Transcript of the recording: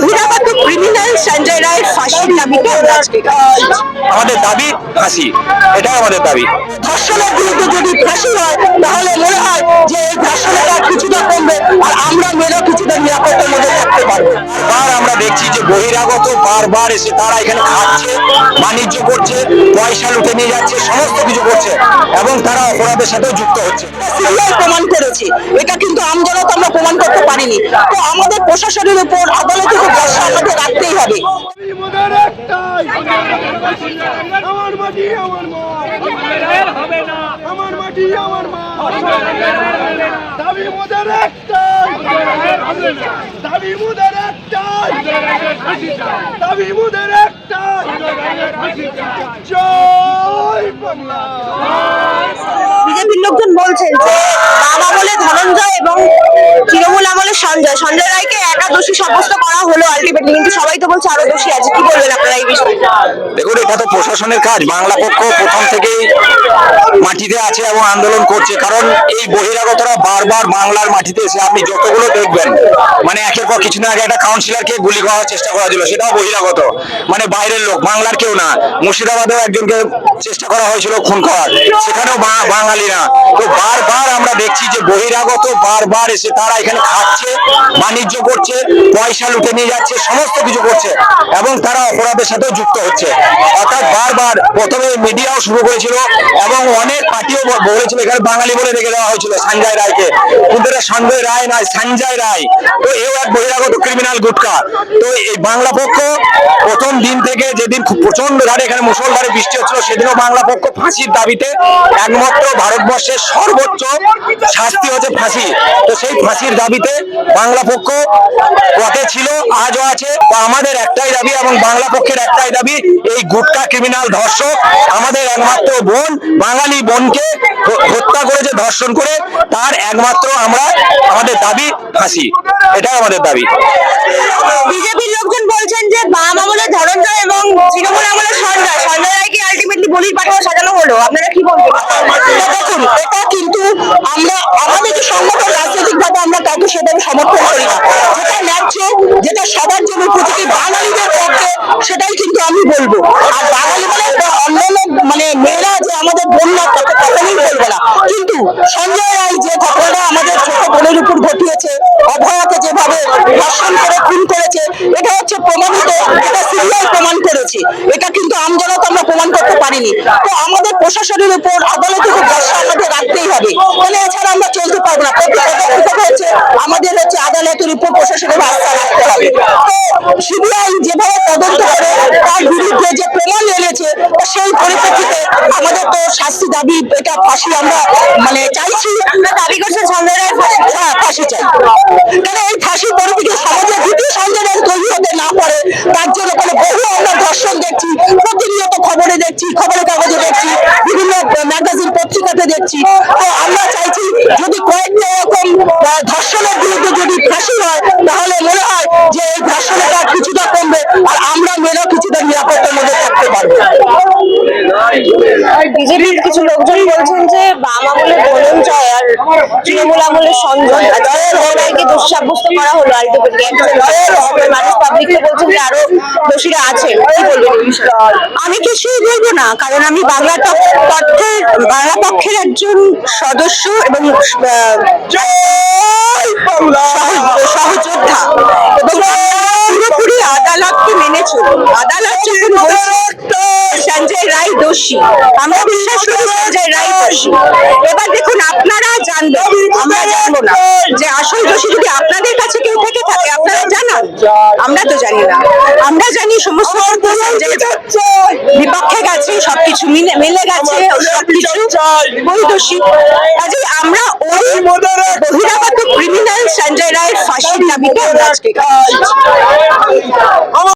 বহিরাগত ক্রিমিনাল সঞ্জয় রায়ের ফাঁসির দাবিতে আমাদের দাবি ফাঁসি। এটাই আমাদের দাবি। ধর্ষণের বিরুদ্ধে যদি ফাঁসি হয় তাহলে মনে হয় যে এই ধর্ষণের কিছুটা কমবে। আর আমরা মেয়েরা কিছুটা নিরাপত্তার মধ্যে দেখছি যে বহিরাগত বারবার এসে তারা এখানে খাচ্ছে বাণিজ্য করছে পয়সা লুটে নিয়ে যাচ্ছে সমস্ত কিছু করছে এবং তারা অপরাধের সাথেও যুক্ত হচ্ছে প্রমাণ করেছে এটা কিন্তু আমজনতা আমরা প্রমাণ করতে পারিনি তো আমাদের প্রশাসনের উপর আদালতের উপর ভরসা আমাদের রাখতেই হবে আমার মাটি আমার মা আমার মাটি আমার মা দাবি মোদের একটাই দাবি মোদের জয় বাংলা বিজেপির লোকজন বলছেন যে বাম আমলে ধনঞ্জয় এবং তৃণমূল আমলে সঞ্জয়। সঞ্জয় রায়কে একা দোষী সাব্যস্ত হলো আলটিমেটলি কিন্তু সবাই তো বলছে আরও দোষী আছে। কি বলবেন আপনারা এই বিষয়ে? দেখুন, এটা তো প্রশাসনের কাজ। বাংলা পক্ষ প্রথম থেকেই মাটিতে আছে এবং আন্দোলন করছে। কারণ এই বহিরাগতরা বারবার বাংলার মাটিতে এসে আপনি যতগুলো দেখবেন মানে একের পর কিছুদিন আগে একটা গুলি করার চেষ্টা করা হয়েছিল। সেটাও বহিরাগত। মানে বাইরের লোক, বাংলার কেউ না। মুর্শিদাবাদেও একজনকে চেষ্টা করা হয়েছিল খুন করার। সেখানেও বাঙালি না তো বারবার আমরা দেখছি যে বহিরাগত বারবার এসে তারা এখানে খাচ্ছে, বাণিজ্য করছে, পয়সা লুটে নিয়ে যাচ্ছে, সমস্ত কিছু করছে এবং তারা অপরাধের সাথে যুক্ত হচ্ছে। অর্থাৎ বারবার প্রথমে মিডিয়াও শুরু করেছিল এবং অনেক পার্টিও বলেছিল, এখানে বাঙালি বলে রেখে দেওয়া হয়েছিল সঞ্জয় রায়কে। কিন্তু এটা সঞ্জয় রায় নয়, সঞ্জয় রায়। তো এও এক বহিরাগত ক্রিমিনাল গুটকা। তো এই বাংলা পক্ষ প্রথম দিন থেকে যেদিন প্রচণ্ড ধারে এখানে মুসলধারে বৃষ্টি হচ্ছিল, সেদিনও বাংলা পক্ষ ফাঁসির দাবিতে একমাত্র ভারতবর্ষের সর্বোচ্চ শাস্তি হচ্ছে ফাঁসি। তো সেই ফাঁসির দাবিতে বাংলা পক্ষ পথে ছিল আজও আছে। আমাদের একটাই দাবি এবং বাংলা পক্ষের একটাই দাবি এই গুটকা ক্রিমিনাল ধর্ষক আমাদের একমাত্র বোন বাঙালি বোনকে হত্যা করেছে ধর্ষণ করে তার একমাত্র আমরা আমাদের দাবি ফাঁসি। এটাই আমাদের দাবি। বিজেপির লোকজন বলছেন যে বাম আমলে ধনঞ্জয় এবং তৃণমূল আমলে সঞ্জয় সঞ্জয় রায়কে আলটিমেটলি বলির পাঠানো সাজানো হলো? আপনারা কি বলবেন? দেখুন এটা কিন্তু আমরা আমাদের সংগঠন রাজনৈতিক ভাবে আমরা কাউকে সেভাবে সমর্থন করি না। যেটা সবার জন্য প্রতিটি বাঙালিদের পক্ষে সেটাই কিন্তু আমি বলব। আর বাঙালি বলে অন্যান্য মানে মেয়েরা যে আমাদের বন্যা তাতে কখনোই বলব না। কিন্তু সঞ্জয় রায় যে ঘটনাটা আমাদের ছোট বোনের উপর ঘটিয়েছে যেভাবে ধর্ষণ করে খুন করেছে। এটা হচ্ছে প্রমাণিত এটা সিবিআই প্রমাণ করেছে। এটা কিন্তু আমজনতা আমরা প্রমাণ করতে পারিনি। তো আমাদের প্রশাসনের উপর আদালতের উপর ভরসা আমাদের রাখতেই হবে। মানে এছাড়া আমরা চলতে পারব না? হচ্ছে? আমাদের হচ্ছে আদালতের উপর প্রশাসনের আস্থা রাখতে হবে। তো সিবিআই যেভাবে তদন্ত করে, তার বিরুদ্ধে যে প্রমাণ এনেছে, সেই পরিপ্রেক্ষিতে আমাদের তো শাস্তি দাবি, এটা ফাঁসি আমরা মানে চাইছি। দাবি করছে সঞ্জয় রায় হ্যাঁ ফাঁসি চাই। কারণ এই ফাঁসির পরিপ্রেক্ষিতে সমাজে দ্বিতীয় সঞ্জয় রায় তৈরি হতে না পারে, তার জন্য কোনো বহু আমরা ধর্ষণ দেখছি, প্রতিনিয়ত খবরে দেখছি, খবরের কাগজে দেখছি, বিভিন্ন ম্যাগাজিন পত্রিকাতে দেখছি। তো আমরা চাইছি যদি কয়েকটা এরকম ধর্ষণের বিরুদ্ধে যদি ফাঁসি হয়, তাহলে মনে হয় যে এই ধর্ষণটা কিছুটা কমবে, আর আমরা মেয়েরাও কিছুটা নিরাপত্তার মধ্যে থাকতে পারব। বিজেপির কিছু লোকজন বলছেন যে বাম আমলে ধনঞ্জয় আর তৃণমূল আমলে সঞ্জয় রায়কে দোষী সাব্যস্ত করা হলো আলটিমেটলি। মানুষ পাবলিককে বলছেন যে আরও দোষীরা আছে কি বলবেন? আমি কিছুই বলব না কারণ আমি বাংলা পক্ষের বাংলা পক্ষের একজন সদস্য এবং সহযোদ্ধা। এবং পুরোপুরি আদালতকে মেনে চলি আদালত যখন সঞ্জয় রায় দোষী। আমরা বিশ্বাস করি সঞ্জয় রায় দোষী। এবার দেখুন আপনারা জানবেন আমরা জানব না যে আসল দোষী যদি আপনাদের কাছে কেউ থেকে থাকে আপনারা জানান? আমরা তো জানি না। আমরা জানি সমস্ত বিপক্ষে গেছে সবকিছু মিলে গেছে সবকিছু ওই দোষী। কাজে আমরা ওই বহিরাগত ক্রিমিনাল সঞ্জয় রায়ের ফাঁসির দাবিতে আমরা আজকে।